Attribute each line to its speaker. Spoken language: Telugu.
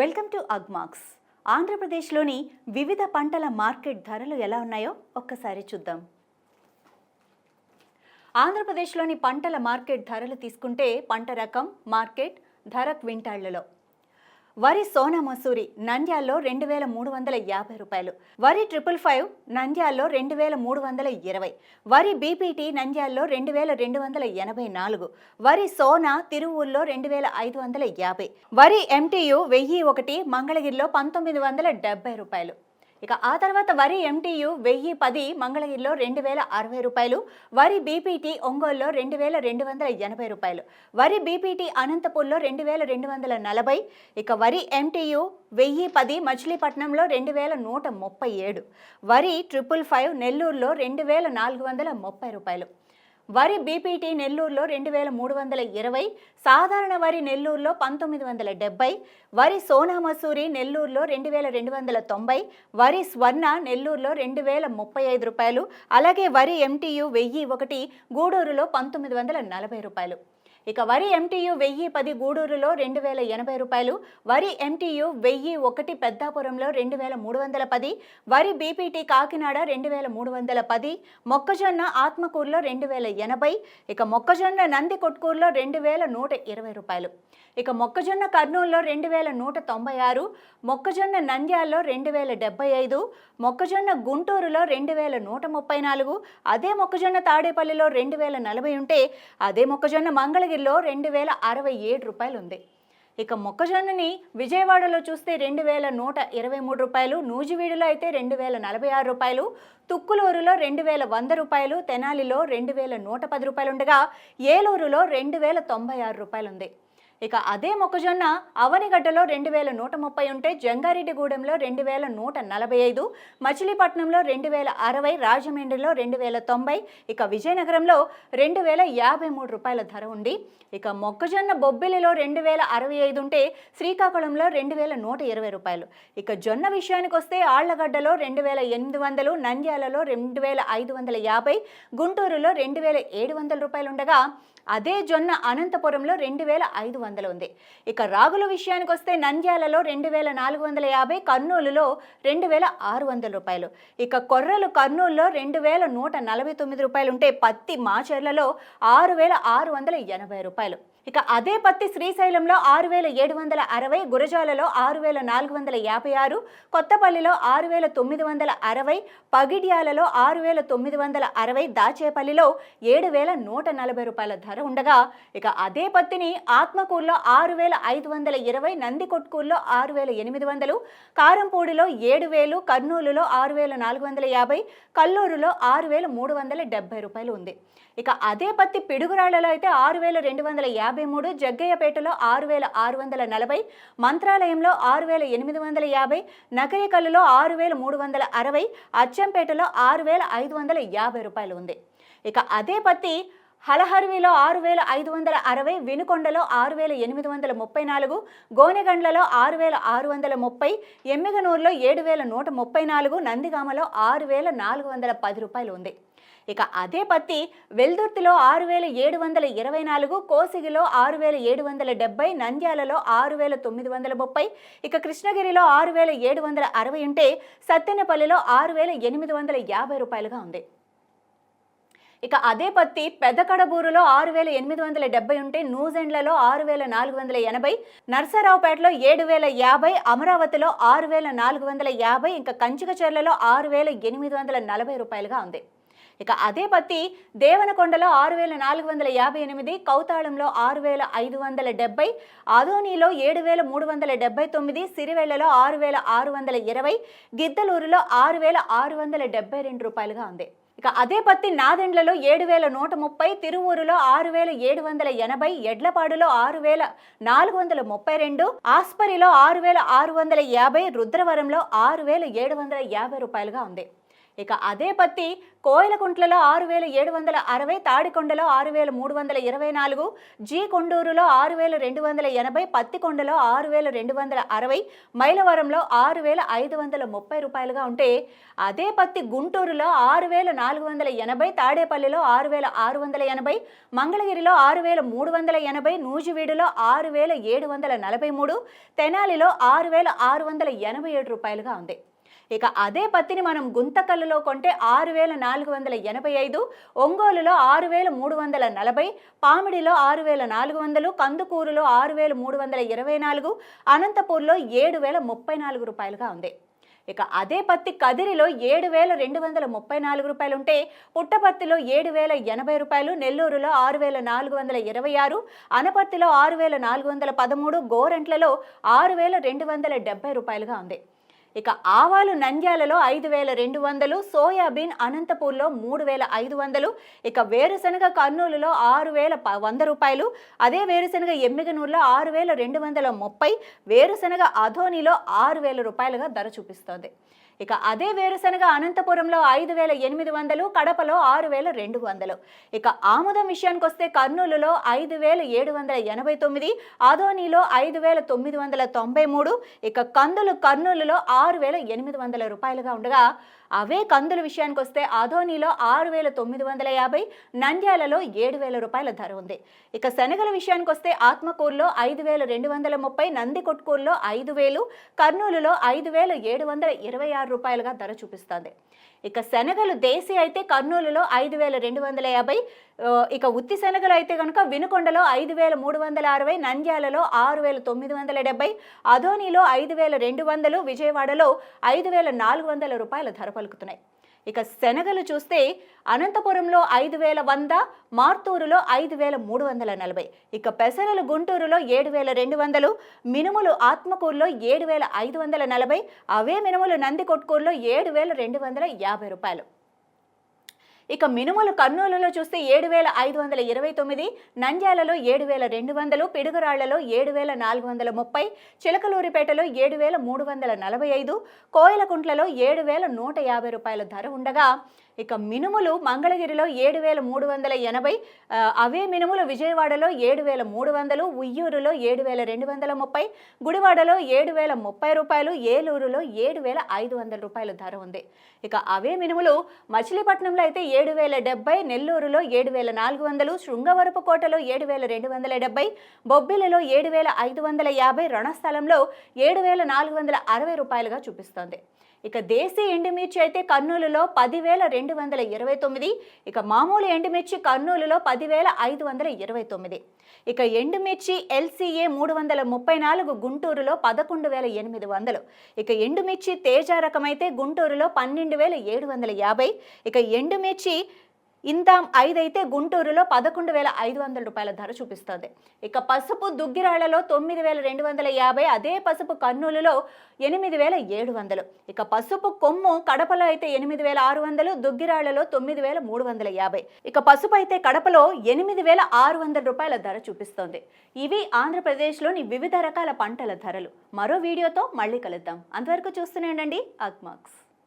Speaker 1: వెల్కమ్ టు అగ్మాక్స్ ఆంధ్రప్రదేశ్లోని వివిధ పంటల మార్కెట్ ధరలు ఎలా ఉన్నాయో ఒక్కసారి చూద్దాం. ఆంధ్రప్రదేశ్లోని పంటల మార్కెట్ ధరలు తీసుకుంటే పంట రకం మార్కెట్ ధర క్వింటాళ్ళలో. వరి సోనా మసూరి నంద్యాల్లో రెండు వేల మూడు వందల యాభై రూపాయలు. వరి ట్రిపుల్ ఫైవ్ నంద్యాల్లో రెండు వేల మూడు వందల ఇరవై. వరి బీపీటీ నంద్యాల్లో రెండు వేల రెండు వందల ఎనభై నాలుగు. వరి సోనా తిరువూరులో రెండు వేల ఐదు వందల యాభై. వరి ఎంటీయు వెయ్యి ఒకటి మంగళగిరిలో పంతొమ్మిది వందల డెబ్బై రూపాయలు. ఇక ఆ తర్వాత వరి ఎంటీయు వెయ్యి పది మంగళగిరిలో రెండు వేల అరవై రూపాయలు వరి బీపీటీ ఒంగోలులో రెండు వేల రెండు వందల ఎనభై రూపాయలు వరి బీపీటీ అనంతపూర్లో రెండు వేల రెండు వందల నలభై ఇక వరి ఎంటీయు వెయ్యి పది మచిలీపట్నంలో రెండు వేల నూట ముప్పై ఏడు వరి ట్రిపుల్ ఫైవ్ నెల్లూరులో రెండు వేల నాలుగు వందల ముప్పై రూపాయలు వరి బీపీటీ నెల్లూరులో రెండు వేల మూడు వందల ఇరవై సాధారణ వరి నెల్లూరులో పంతొమ్మిది వందల డెబ్బై వరి సోనా మసూరి నెల్లూరులో రెండు వేల రెండు వందల తొంభై వరి స్వర్ణ నెల్లూరులో రెండు వేల ముప్పై ఐదు రూపాయలు అలాగే వరి ఎంటీయు వెయ్యి ఒకటి గూడూరులో పంతొమ్మిది వందల నలభై రూపాయలు. ఇక వరి ఎంటీయు వెయ్యి పది గూడూరులో రెండు వేల ఎనభై రూపాయలు వరి ఎంటీయు వెయ్యి ఒకటి పెద్దాపురంలో రెండు వేల మూడు వందల పది వరి బీపీటీ కాకినాడ రెండు వేల మూడు వందల పది మొక్కజొన్న ఆత్మకూరులో రెండు వేల ఎనభై ఇక మొక్కజొన్న నంది కొట్కూరులో రెండు వేల నూట ఇరవై రూపాయలు. ఇక మొక్కజొన్న కర్నూలులో రెండు వేల నూట తొంభై ఆరు మొక్కజొన్న నంద్యాలలో రెండు వేల డెబ్బై ఐదు మొక్కజొన్న గుంటూరులో రెండు వేల నూట ముప్పై నాలుగు అదే మొక్కజొన్న తాడేపల్లిలో రెండు వేల నలభై ఉంటే అదే మొక్కజొన్న మంగళగిరిలో రెండు వేల అరవై ఏడు రూపాయలు ఉంది ఇక మొక్కజొన్నని విజయవాడలో చూస్తే రెండు వేల నూట ఇరవై మూడు రూపాయలు నూజివీడులో అయితే రెండు వేల నలభై ఆరు రూపాయలు తుక్కులూరులో రెండు వేల వంద రూపాయలు తెనాలిలో రెండు వేల నూట పది రూపాయలు ఉండగా ఏలూరులో రెండు వేల తొంభై ఆరు రూపాయలు ఉంది ఇక అదే మొక్కజొన్న అవనిగడ్డలో రెండు వేల నూట ముప్పై ఉంటే జంగారెడ్డిగూడెంలో రెండు వేల నూట నలభై ఐదు మచిలీపట్నంలో రెండు వేల అరవై రాజమండ్రిలో రెండు వేల తొంభై ఇక విజయనగరంలో రెండు వేల యాభై మూడు రూపాయల ధర ఉంది ఇక మొక్కజొన్న బొబ్బిలిలో రెండు వేల అరవై ఐదు ఉంటే శ్రీకాకుళంలో రెండు వేల నూట ఇరవై రూపాయలు ఇక జొన్న విషయానికి వస్తే ఆళ్ళగడ్డలో రెండు వేల ఎనిమిది వందలు నంద్యాలలో రెండు వేల ఐదు వందల యాభై గుంటూరులో రెండు వేల ఏడు వందల రూపాయలు ఉండగా అదే జొన్న అనంతపురంలో రెండు వేల ఐదు వందలు ఉంది. ఇక రాగుల విషయానికి వస్తే నంద్యాలలో రెండు వేల నాలుగు వందల యాభై కర్నూలులో రెండు వేల ఆరు వందల రూపాయలు. ఇక కొర్రలు కర్నూలులో రెండు వేల నూట నలభై తొమ్మిది రూపాయలు ఉంటే పత్తి మాచర్లలో ఆరు వేల ఆరు వందల ఎనభై రూపాయలు. ఇక అదే పత్తి శ్రీశైలంలో ఆరు వేల ఏడు వందల అరవై గురజాలలో ఆరు వేల నాలుగు వందల యాభై ఆరు కొత్తపల్లిలో ఆరు వేల తొమ్మిది వందల అరవై పగిడ్యాలలో ఆరు వేల తొమ్మిది వందల అరవై దాచేపల్లిలో ఏడు వేల నూట నలభై రూపాయల ధర ఉండగా ఇక అదే పత్తిని ఆత్మకూరులో ఆరు వేల ఐదు వందల ఇరవై నందికొట్కూరులో ఆరు వేల ఎనిమిది వందలు కారంపూడిలో ఏడు వేలు కర్నూలులో ఆరు వేల నాలుగు వందల యాభై కల్లూరులో ఆరు వేల మూడు వందల డెబ్బై రూపాయలు ఉంది. ఇక అదే పత్తి పిడుగురాళ్ళలో అయితే ఆరు వేల రెండు వందల యాభై యాభై మూడు జగ్గయ్యపేటలో ఆరు వేల ఆరు వందల నలభై మంత్రాలయంలో ఆరు వేల ఎనిమిది వందల యాభై నకరికల్లులో ఆరు వేల మూడు వందల అరవై అచ్చంపేటలో ఆరు వేల ఐదు వందల యాభై రూపాయలు ఉంది. ఇక అదే పత్తి హలహర్విలో ఆరు వేల ఐదు వందల అరవై వినుకొండలో ఆరు వేల ఎనిమిది వందల ముప్పై నాలుగు గోనెగండ్లలో ఆరు వేల ఆరు వందల ముప్పై ఎమ్మిగనూరులో ఏడు వేల నూట ముప్పై నాలుగు నందిగామలో ఆరు వేల నాలుగు వందల పది రూపాయలు ఉంది. ఇక అదే పత్తి వెల్దుర్తిలో ఆరు వేల ఏడు వందల ఇరవై నాలుగు కోసిగిలో ఆరు వేల ఏడు వందల డెబ్బై నంద్యాలలో ఆరు వేల తొమ్మిది వందల ముప్పై ఇక కృష్ణగిరిలో ఆరు వేల ఏడు వందల అరవై ఉంటే సత్తెనపల్లిలో ఆరు వేల ఎనిమిది వందల యాభై రూపాయలుగా ఉంది. ఇక అదే పత్తి పెద్దకడబూరులో ఆరు వేల ఎనిమిది వందల డెబ్బై ఉంటే న్యూజిలాండ్లలో ఆరు వేల నాలుగు వందల ఎనభై నర్సరావుపేటలో ఏడు వేల యాభై అమరావతిలో ఆరు వేల నాలుగు వందల యాభై ఇంకా కంచికచర్లలో ఆరు వేల ఎనిమిది వందల నలభై రూపాయలుగా ఉంది. ఇక అదే పత్తి దేవనకొండలో ఆరు వేల నాలుగు వందల యాభై ఎనిమిది కౌతాళంలో ఆరు వేల ఐదు వందల డెబ్బై ఆదోనిలో ఏడు వేల మూడు వందల డెబ్బై తొమ్మిది సిరివెళ్ళలో ఆరు వేల ఆరు వందల ఇరవై గిద్దలూరులో ఆరు వేల ఆరు వందల డెబ్బై రెండు రూపాయలుగా ఉంది. ఇక అదే పత్తి నాదెండ్లలో ఏడు వేల నూట ముప్పై తిరువూరులో ఆరు వేల ఏడు వందల ఎనభై ఎడ్లపాడులో ఆరు వేల నాలుగు వందల ముప్పై రెండు ఆస్పరిలో ఆరు వేల ఆరు వందల యాభై రుద్రవరంలో ఆరు వేల ఏడు వందల యాభై రూపాయలుగా ఉంది. ఇక అదే పత్తి కోయిలకుంట్లలో ఆరు వేల ఏడు వందల అరవై తాడికొండలో ఆరు వేల మూడు వందల ఇరవై నాలుగు జీ కొండూరులో ఆరు వేల రెండు వందల ఎనభై పత్తికొండలో ఆరు వేల రెండు వందల అరవై మైలవరంలో ఆరు వేల ఐదు వందల ముప్పై రూపాయలుగా ఉంటే అదే పత్తి గుంటూరులో ఆరు వేల నాలుగు వందల ఎనభై తాడేపల్లిలో ఆరు వేల ఆరు వందల ఎనభై మంగళగిరిలో ఆరు వేల మూడు వందల ఎనభై నూజివీడులో ఆరు వేల ఏడు వందల నలభై మూడు తెనాలిలో ఆరు వేల ఆరు వందల ఎనభై ఏడు రూపాయలుగా ఉంది ఇక అదే పత్తిని మనం గుంతకల్లులో కొంటే ఆరు వేల నాలుగు వందల ఎనభై ఐదు ఒంగోలులో ఆరు వేల మూడు వందల నలభై పామిడిలో ఆరు వేల నాలుగు వందలు కందుకూరులో ఆరు వేల మూడు వందల ఇరవై నాలుగు అనంతపూర్లో ఏడు వేల ముప్పై నాలుగు రూపాయలుగా ఉంది. ఇక అదే పత్తి కదిరిలో ఏడు వేల రెండు వందల ముప్పై నాలుగు రూపాయలు ఉంటే పుట్టపర్తిలో ఏడు వేల ఎనభై రూపాయలు నెల్లూరులో ఆరు వేల నాలుగు వందల ఇరవై ఆరు అనపర్తిలో ఆరు వేల నాలుగు వందల పదమూడు గోరంట్లలో ఆరు వేల రెండు వందల డెబ్బై రూపాయలుగా ఉంది. ఇక ఆవాలు నంద్యాలలో ఐదు వేల రెండు వందలు సోయాబీన్ అనంతపూర్లో మూడు వేల ఐదు వందలు ఇక వేరుశనగ కర్నూలులో ఆరు వేల వంద రూపాయలు అదే వేరుశనగ ఎమ్మిగనూరులో ఆరు వేల రెండు వందల ముప్పై వేరుశనగ అధోనిలో ఆరు వేల రూపాయలుగా ధర చూపిస్తోంది. ఇక అదే వేరుశనగ అనంతపురంలో ఐదు వేల ఎనిమిది వందలు కడపలో ఆరు వేల రెండు వందలు. ఇక ఆముదం విషయానికి వస్తే కర్నూలులో ఐదు వేల ఏడు వందల ఎనభై తొమ్మిది ఆదోనిలో ఐదు వేల తొమ్మిది వందల తొంభై మూడు ఇక కందులు కర్నూలులో ఆరు వేల ఎనిమిది వందల రూపాయలుగా ఉండగా అవే కందుల విషయానికి వస్తే ఆధోనిలో ఆరు వేల తొమ్మిది వందల యాభై నంద్యాలలో ఏడు వేల రూపాయల ధర ఉంది. ఇక శనగల విషయానికి వస్తే ఆత్మకూరులో ఐదు వేల రెండు వందల ముప్పై నందికొట్కూరులో ఐదు వేలు కర్నూలులో ఐదు వేల ఏడు వందల ఇరవై ఆరు రూపాయలుగా ధర చూపిస్తుంది. ఇక శనగలు దేశీ అయితే కర్నూలులో ఐదు వేల రెండు వందల యాభై ఇక ఉత్తి శనగలు అయితే కనుక వినుకొండలో ఐదు వేల మూడు వందల అరవై నంద్యాలలో ఆరు వేల తొమ్మిది వందల డెబ్బై అధోనిలో ఐదు వేల రెండు వందలు విజయవాడలో ఐదు వేల నాలుగు వందల రూపాయల ధర పలుకుతున్నాయి. ఇక శనగలు చూస్తే అనంతపురంలో ఐదు వేల వంద మార్తూరులో ఐదు వేల మూడు వందల నలభై ఇక పెసరలు గుంటూరులో ఏడు వేల రెండు వందలు మినుములు ఆత్మకూరులో ఏడు వేల ఐదు వందల నలభై అవే మినుములు నందికొట్కూరులో ఏడు వేల రెండు వందల యాభై రూపాయలు. ఇక మినుములు కర్నూలులో చూస్తే ఏడు వేల ఐదు వందల ఇరవై తొమ్మిది నంద్యాలలో ఏడు వేల రెండు వందలు పిడుగురాళ్ళలో ఏడు వేల నాలుగు వందల ముప్పై చిలకలూరిపేటలో ఏడు వేల మూడు వందల నలభై ఐదు కోయలకుంట్లలో ఏడు వేల నూట యాభై రూపాయల ధర ఉండగా ఇక మినుములు మంగళగిరిలో ఏడు వేల మూడు వందల ఎనభై అవే మినుములు విజయవాడలో ఏడు వేల మూడు వందలు ఉయ్యూరులో ఏడు వేల రెండు వందల ముప్పై గుడివాడలో ఏడు వేల ముప్పై రూపాయలు ఏలూరులో ఏడు వేల ఐదు వందల రూపాయల ధర ఉంది ఇక అవే మినుములు మచిలీపట్నంలో అయితే ఏడు వేల డెబ్బై నెల్లూరులో ఏడు వేల నాలుగు వందలు శృంగవరపుకోటలో ఏడు వేల రెండు వందల డెబ్బై బొబ్బిలిలో ఏడు వేల ఐదు వందల యాభై రణస్థలంలో ఏడు వేల నాలుగు వందల అరవై రూపాయలుగా చూపిస్తోంది ఇక దేశీ ఎండుమిర్చి అయితే కర్నూలులో పదివేల రెండు రెండు వందల ఇరవై తొమ్మిది. ఇక మామూలు ఎండుమిర్చి కర్నూలులో పదివేల ఐదు వందల ఇరవై తొమ్మిది. ఇక ఎండుమిర్చి ఎల్సీఏ మూడు వందల ముప్పై నాలుగు గుంటూరులో పదకొండు వేల ఎనిమిది వందలు. ఇక ఎండుమిర్చి తేజ రకమైతే గుంటూరులో పన్నెండు వేల ఏడు వందల యాభై. ఇక ఎండుమిర్చి ఇంత ఐదైతే గుంటూరులో పదకొండు వేల ఐదు వందల రూపాయల ధర చూపిస్తోంది. ఇక పసుపు దుగ్గిరాళ్ళలో తొమ్మిది వేల రెండు వందల యాభై అదే పసుపు కర్నూలులో ఎనిమిది వేల ఏడు వందలు. ఇక పసుపు కొమ్ము కడపలో అయితే ఎనిమిది వేల ఆరు వందలు దుగ్గిరాళ్ళలో తొమ్మిది వేల మూడు వందల యాభై. ఇక పసుపు అయితే కడపలో ఎనిమిది వేల ఆరు వందల రూపాయల ధర చూపిస్తోంది. ఇవి ఆంధ్రప్రదేశ్లోని వివిధ రకాల పంటల ధరలు. మరో వీడియోతో మళ్ళీ కలుద్దాం. అంతవరకు చూస్తూనే ఉండండి. అగ్మాక్స్